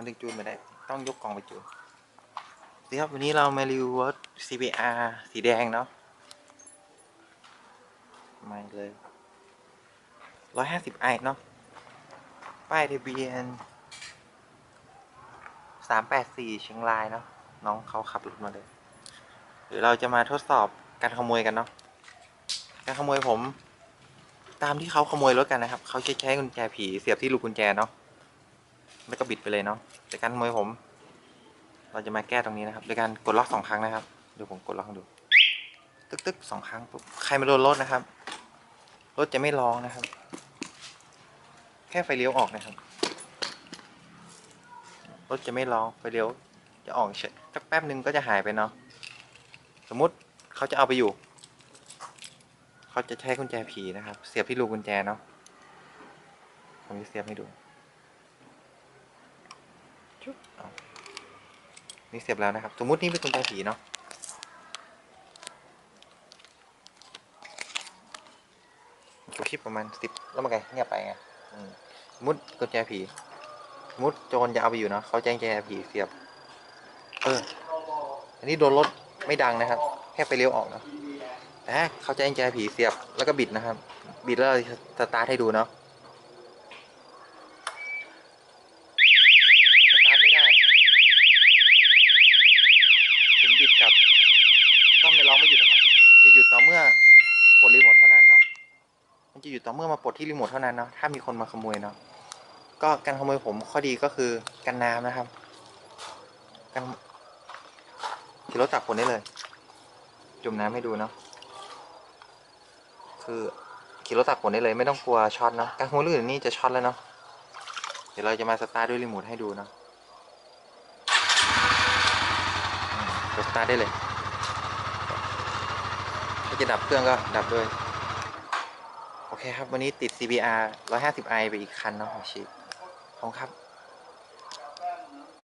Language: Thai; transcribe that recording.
มันถึงจูนไม่ได้ ต้องยกกล่องไปจูนดีครับ วันนี้เรามารีวิวรถ CBR สีแดงเนาะมาเลยร้อยห้าสิบไอเนาะ ป้ายทะเบียนสามแปดสี่เชียงรายเนาะ น้องเขาขับรถมาเลยเดี๋ยวเราจะมาทดสอบการขโมยกันเนาะ การขโมยผม ตามที่เขาขโมยรถกันนะครับ เขาจะใช้กุญแจผีเสียบที่ลูกกุญแจเนาะ แล้วก็บิดไปเลยเนาะแต่การขโมยผม เราจะมาแก้ตรงนี้นะครับโดยการกดล็อกสองครั้งนะครับเดี๋ยวผมกดล็อกให้ดู ตึกตึกสองครั้งปุ๊บใครมาโดนรถนะครับรถจะไม่ร้องนะครับ แค่ไฟเลี้ยวออกนะครับรถจะไม่ร้องไฟเลี้ยวจะออกเฉยสักแป๊บหนึ่งก็จะหายไปเนาะสมมุติเขาจะเอาไปอยู่ เขาจะใช้กุญแจผีนะครับ เสียบที่รูกุญแจเนาะผมจะเสียบให้ดู จุ๊บนี่เสียบแล้วนะครับ สมมุตินี่เป็นกุญแจผีเนาะกูคลิปประมาณสิบแล้วมันไงเงียบไปไงมสมมุติกุญแจผีสมมุติโจรจะเอาไปอยู่เนาะเขาแจ้งแจผีเสียบ เออ อันนี้โดนรถไม่ดังนะครับ แค่ไปเลี้ยวออกเนาะแต่เขาแจะกุญแจผีเสียบแล้วก็บิดนะครับ บิดแล้วเราสตาร์ทให้ดูเนาะ สตาร์ทไม่ได้นะครับ ถึงบิด กับก็ไม่ร้องไม่หยุดนะครับ จะหยุดต่อเมื่อปลดรีโมทเท่านั้นเนาะมันจะหยุดต่อเมื่อมาปลดที่รีโมทเท่านั้นเนาะถ้ามีคนมาขโมยเนาะก็การขโมยผมข้อดีก็คือกันน้ำนะครับกันขี่รถจับคนได้เลย จุ่มน้ำให้ดูเนาะคือขี่รถตักฝนได้เลยไม่ต้องกลัวช็อตเนาะการขโมยลื่นนี่จะช็อตแล้วเนาะเดี๋ยวเราจะมาสตาร์ทด้วยรีโมทให้ดูเนาะอืมก ดสตาร์ทได้เลยถ้าจะดับเครื่องก็ดับด้วย โอเคครับ วันนี้ติด CBR 150i ไปอีกคันเนาะของชิขอบครับ